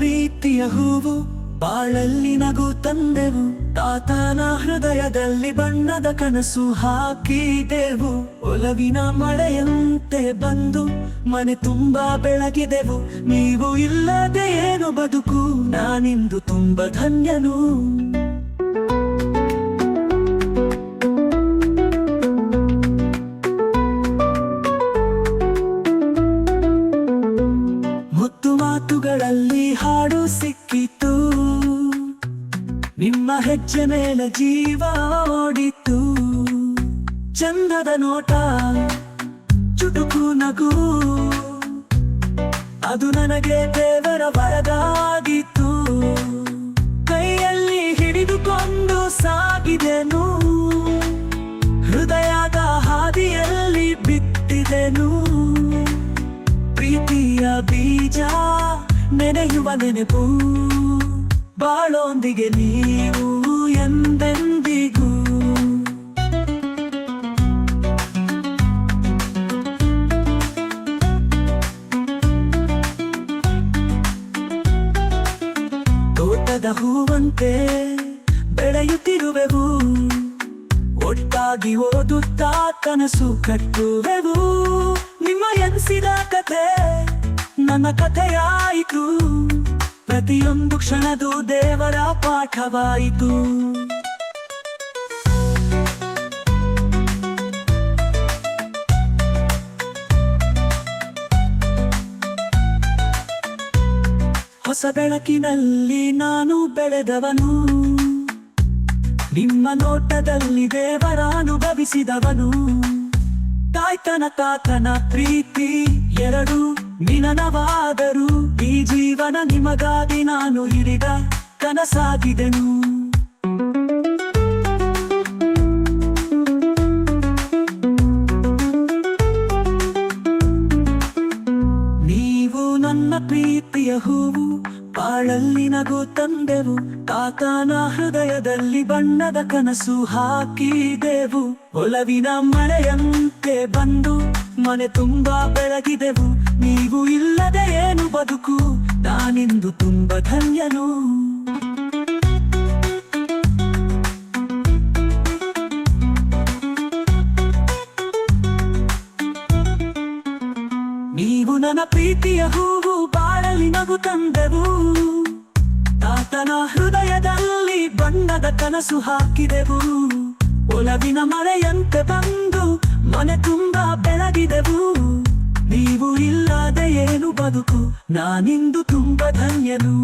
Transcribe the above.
ಪ್ರೀತಿಯ ಹೂವು ಬಾಳಲ್ಲಿ ನಗು ತಂದೆವು. ತಾತನ ಹೃದಯದಲ್ಲಿ ಬಣ್ಣದ ಕನಸು ಹಾಕಿದೆವು. ಒಲವಿನ ಮಳೆಯಂತೆ ಬಂದು ಮನೆ ತುಂಬಾ ಬೆಳಗಿದೆವು. ನೀವು ಇಲ್ಲದೆ ಏನು ಬದುಕು? ನಾನಿಂದು ತುಂಬ ಧನ್ಯನು. ನಿಮ್ಮ ಹೆಜ್ಜೆ ಮೇಲೆ ಜೀವ ಓಡಿತು ಚಂದದ ನೋಟ, ಚುಟುಕು ನಗು. ಅದು ನನಗೆ ದೇವರ ಬರದಾಗಿತ್ತು ಕೈಯಲ್ಲಿ ಹಿಡಿದುಕೊಂಡು ಸಾಗಿದೆನು. ಹೃದಯದ ಹಾದಿಯಲ್ಲಿ ಬಿತ್ತಿದೆನು. ಪ್ರೀತಿಯ ಬೀಜ ನೆನೆಯುವ ನೆನಪು. ಬಾಳೊಂದಿಗೆ ನೀವು ಎಂದೆಂದಿಗೂ. ತೋಟದ ಹೂವಂತೆ ಬೆಳೆಯುತ್ತಿರುವೆವು. ಒಟ್ಟಾಗಿ ಓದುತ್ತಾ ಕನಸು ಕಟ್ಟುವೆವು. ನಿಮ್ಮ ಎನಿಸಿದ ಕತೆ ನನ್ನ ಕಥೆಯಾಯಿತು. ಪ್ರತಿಯೊಂದು ಕ್ಷಣದು ದೇವರ ಪಾಠವಾಯಿತು. ಹೊಸ ಬೆಳಕಿನಲ್ಲಿ ನಾನು ಬೆಳೆದವನು. ನಿಮ್ಮ ನೋಟದಲ್ಲಿ ದೇವರ ಅನುಭವಿಸಿದವನು ತಾಯ್ತನ ತಾತನ ಪ್ರೀತಿ ಎರಡು ನಿನನವಾದರು ಈ ಜೀವನ ನಿಮಗಾಗಿ ನಾನು ಹಿಡಿದ ಕನಸಾಗಿದೆನು. ನೀವು ನನ್ನ ಪ್ರೀತಿಯ ಹೂವು, ಬಾಳಲ್ಲಿ ನಗು ತಂದೆವು. ತಾತನ ಹೃದಯದಲ್ಲಿ ಬಣ್ಣದ ಕನಸು ಹಾಕಿದೆವು. ಒಲವಿನ ಮಳೆಯಂತೆ ಬಂದು ಮನೆ ತುಂಬಾ ಬೆಳಗಿದೆವು. ನೀವು ಇಲ್ಲದೆ ಏನು ಬದುಕು? ನಾನಿಂದು ತುಂಬ ಧನ್ಯನು. ನೀವು ನನ್ನ ಪ್ರೀತಿಯ ಹೂವು ಬಾಳಲಿ ನಗು ತಂದೆವು. ತಾತನ ಹೃದಯದಲ್ಲಿ ಬಣ್ಣದ ಕನಸು ಹಾಕಿದೆವು. ಒಲವಿನ ಮಳೆಯಂತೆ ಬಂದು ಮನೆ ತುಂಬಾ ಬೆಳಗಿದೆವು. ನೀವು ಇಲ್ಲದೆ ಏನು ಬದುಕು? ನಾನಿಂದು ತುಂಬ ಧನ್ಯನು.